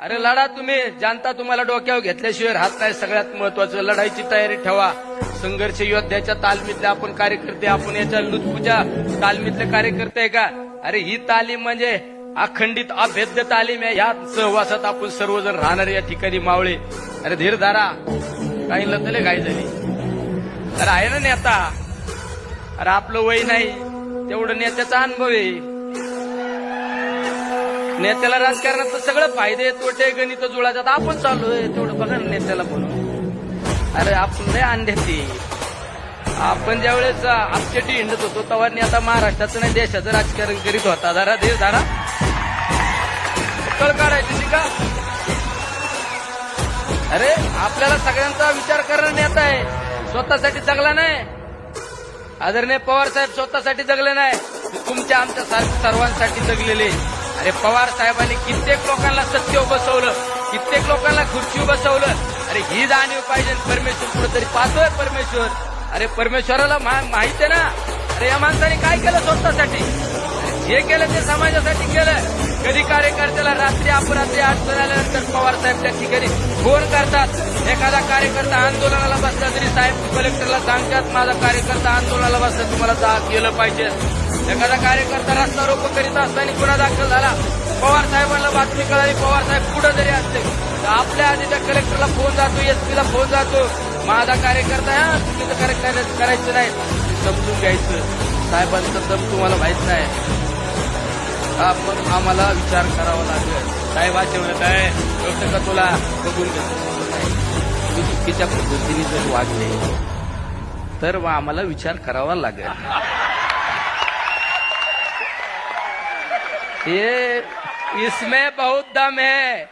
अरे लढा तुम्ही. जनता तुम्हाला डोक्यावर घेतल्याशिवाय राहत नाही. सगळ्यात महत्वाचं लढाईची तयारी ठेवा. संघर्ष योद्ध्याच्या तालमीतले आपण कार्यकर्ते आपण याच्या लुत्फूच्या तालमीतले कार्यकर्ते आहे का? अरे ही तालीम म्हणजे अखंडित अभेद्य तालीम आहे. या सहवासात आपण सर्वजण राहणार या ठिकाणी मावळे. अरे धीर धारा. काही लतले काय झाली. अरे आहे ना नेता. अरे आपलं वय नाही. तेवढं नेत्याचा अनुभव आहे. नेत्याला राजकारणात सगळं फायदे तोटे गणित जुळाच्यात आपण चाललोय तेवढं बघा ना नेत्याला बोलून. अरे आपण लय अंड्याची आपण ज्या वेळेस आपच्याटी हिंडत होतो तेव्हा आता महाराष्ट्राचं नाही देशाचं राजकारण करीत होता. जरा धीर धरा. कळ काढायची का? अरे आपल्याला सगळ्यांचा विचार करणं नेता आहे. स्वतःसाठी जगला नाही. आदरणीय पवार साहेब स्वतःसाठी जगले नाही. तुमच्या आमच्या सार- सर्वांसाठी जगलेले. अरे पवार साहेबांनी कित्येक लोकांना सत्य बसवलं कित्येक लोकांना खुर्ची बसवलं. अरे ही जाणीव पाहिजे परमेश्वर कुठेतरी पाहतोय परमेश्वर. अरे परमेश्वराला मा- माहीत आहे ना? अरे या माणसाने काय केलं स्वतःसाठी? जे केलं ते समाजासाठी केलं. कधी कार्यकर्त्याला रात्री अपरात्री अडचण आल्यानंतर पवार साहेब त्या ठिकाणी फोन करतात. एखादा कार्यकर्ता आंदोलनाला बसला तरी साहेब कलेक्टरला सांगतात माझा कार्यकर्ता आंदोलनाला बसला तुम्हाला जा गेलं पाहिजे. एखादा कार्यकर्ता रस्ता रोप करीत असताना गुन्हा दाखल झाला. पवार साहेबांना बातमी कळाली पवार साहेब कुठं जरी असते. तर आपल्या आधी त्या कलेक्टरला फोन जातो एसपीला फोन जातो. माझा कार्यकर्ता हा चुकीचं कार्य करायचं नाही. समजून घ्यायचं. साहेबांचं दम तुम्हाला माहीत नाही. हा आम्हाला विचार करावा लागेल. काय असे म्हणत आहे एवढं का तुला? बघून घेतो तुम्ही चुकीच्या पद्धतीने जर वागले तर मग आम्हाला विचार करावा लागेल. ये इसमें बहुत दम है.